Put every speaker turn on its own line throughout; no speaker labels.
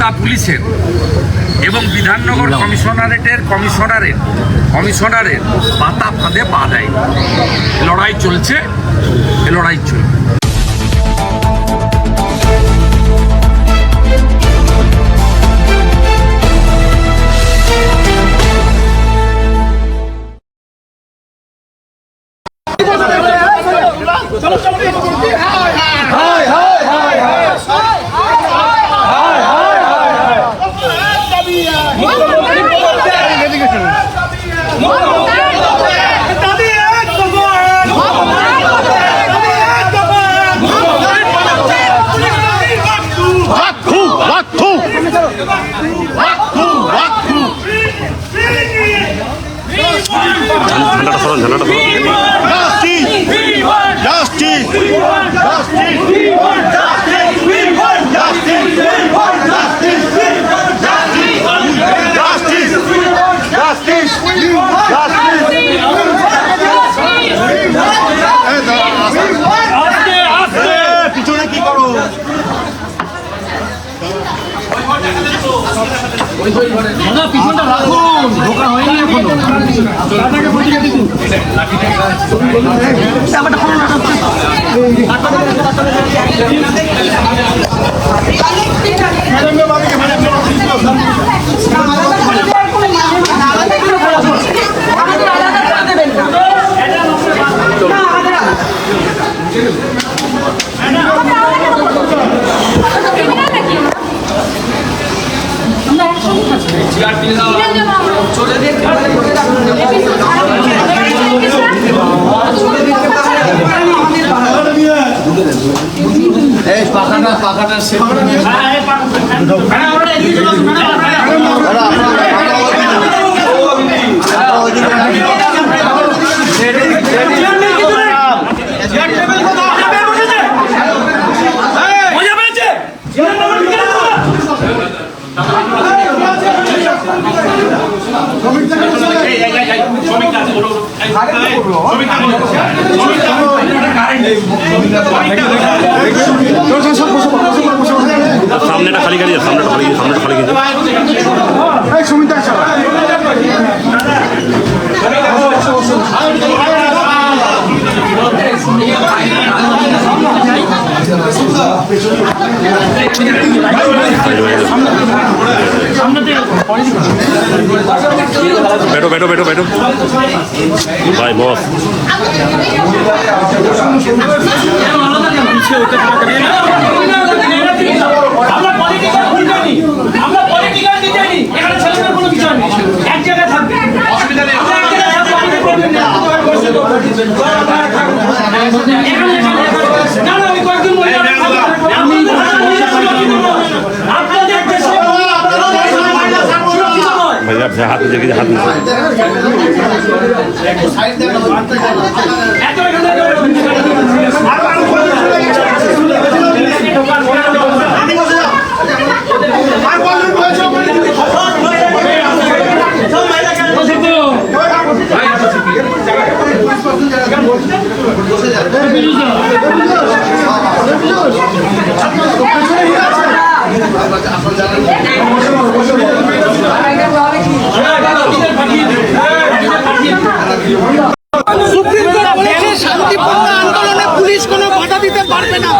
কলকাতা পুলিশের এবং বিধাননগর কমিশনারেটের কমিশনারের কমিশনারের পাতা ফাঁদে পা দেয়। লড়াই চলছে এ লড়াই চলবে।
Wakfu!
ঝান্ডাটা সরান ঝান্ডাটা সরান
ম্যাডাম
সামনেটা খালি খালি সামনেটা খালি সামনেটা খালি গেছে बैठो बैठो बैठो बैठो भाई बॉस
আমরা পলিটিক্যাল
আছে হাতে দেখি হাতে
আসল জানা
সুপ্রিম কোর্ট বলেছে পুলিশ কোনো বাধা দিতে পারবে না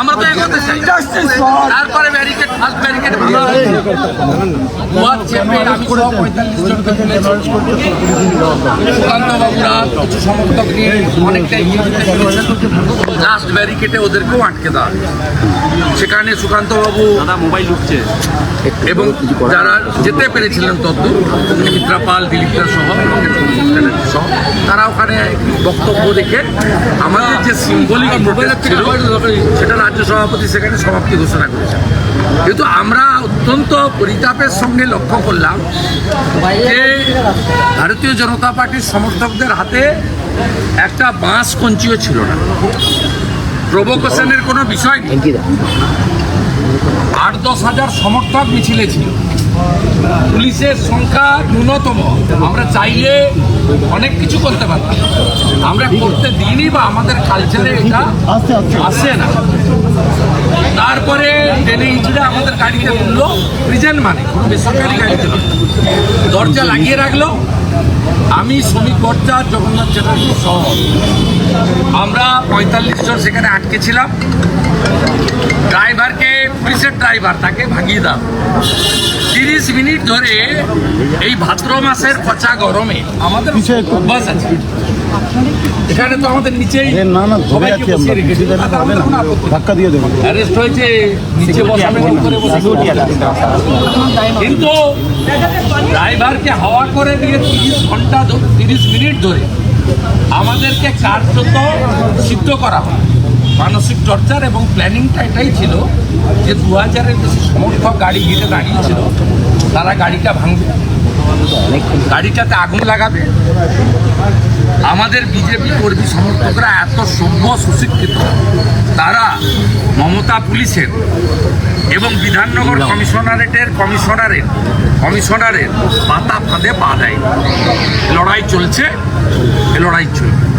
আমরা তো এগোতে চাই তারপরে ব্যারিকেড ব্যারিকেড ভাঙা হয়েছে। চেপে আমি সহ পঁয়তাল্লিশ জনকে তুলেছি কিছু সমর্থক নিয়ে অনেকটাই লাস্ট ব্যারিকেডে ওদেরকেও আটকে দেওয়া সেখানে সুকান্ত বাবু মোবাইল ঢুকছে। এবং যারা যেতে পেরেছিলেন তদ্দূর অগ্নিমিত্রা পাল দিলীপরা সহ সহ তারা ওখানে বক্তব্য রেখে আমাদের যে সিম্বলিক ছিল সেটা রাজ্য সভাপতি সেখানে সমাপ্তি ঘোষণা করেছেন। কিন্তু আমরা অত্যন্ত পরিতাপের সঙ্গে লক্ষ্য করলাম যে ভারতীয় জনতা পার্টির সমর্থকদের হাতে একটা বাঁশ কঞ্চিও ছিল না। প্রভোকেশনের কোনো বিষয় নেই। আট দশ হাজার সমর্থক মিছিলে ছিল। পুলিশের সংখ্যা ন্যূনতম। আমরা চাইলে অনেক কিছু করতে পারতাম। আমরা করতে দিইনি বা আমাদের কালচারে এটা আসে না। তারপরে ট্রেনে ইঁচড়ে আমাদের গাড়িতে তুললো প্রিজেন্ট মানে কোনো বেসরকারি গাড়ি ছিল দরজা লাগিয়ে রাখল। আমি শ্রমিক ভট্টাচার্য জগন্নাথ চ্যাটার্জি সহ আমরা পঁয়তাল্লিশ জন সেখানে আটকে ছিলাম। ড্রাইভারকে পুলিশের ড্রাইভার তাকে ভাগিয়ে দাও তিরিশ মিনিট ধরে এই ভাদ্র মাসের পচা গরমে আমাদের অভ্যাস আছে। এখানে তো আমাদের নিচেই
না না ধরে
সবাইকে
আছি আমরা।
কোনো
ধাক্কা দিয়ে দেবো
অ্যারেস্ট হয়েছে নিচে বসানো করে বসে কিন্তু ড্রাইভারকে হাওয়া করে দিয়ে তিরিশ ঘণ্টা তিরিশ মিনিট ধরে আমাদেরকে কার্যত সিদ্ধ করা হয়। মানসিক টর্চার এবং প্ল্যানিংটা এটাই ছিল যে দু হাজারের বেশি সমর্থক গাড়ি ঘিরে দাঁড়িয়েছিল তারা গাড়িটা ভাঙবে। গাড়িটাতে আগুন লাগাবে। আমাদের বিজেপি কর্মী সমর্থকরা এত সভ্য সুশিক্ষিত তারা মমতা পুলিশের এবং বিধাননগর কমিশনারেটের কমিশনারের কমিশনারের পাতা ফাঁদে পা দেয়। লড়াই চলছে এ লড়াই চলবে।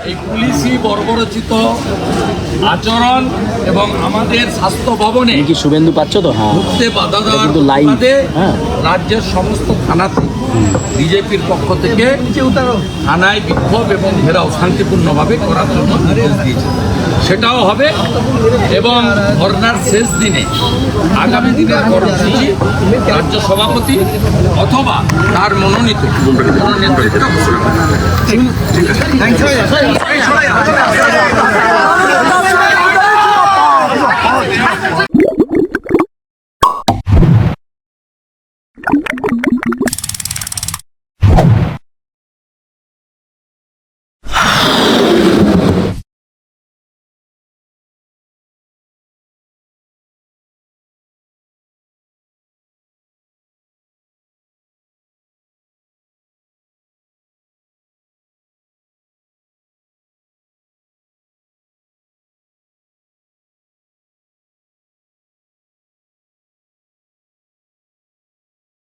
এই পুলিশি বর্বরচিত আচরণ এবং আমাদের স্বাস্থ্য ভবনে
কি শুভেন্দু পাচ্ছ তো হ্যাঁ
ঢুকতে বাধা দেওয়ার
হ্যাঁ।
রাজ্যের সমস্ত থানাতে বিজেপির পক্ষ থেকে থানায় বিক্ষোভ এবং ঘেরাও শান্তিপূর্ণভাবে করার জন্য নির্দেশ দিয়েছে সেটাও হবে এবং ধর্নার শেষ দিনে আগামী দিনের কর্মসূচি রাজ্য সভাপতি অথবা তার মনোনীত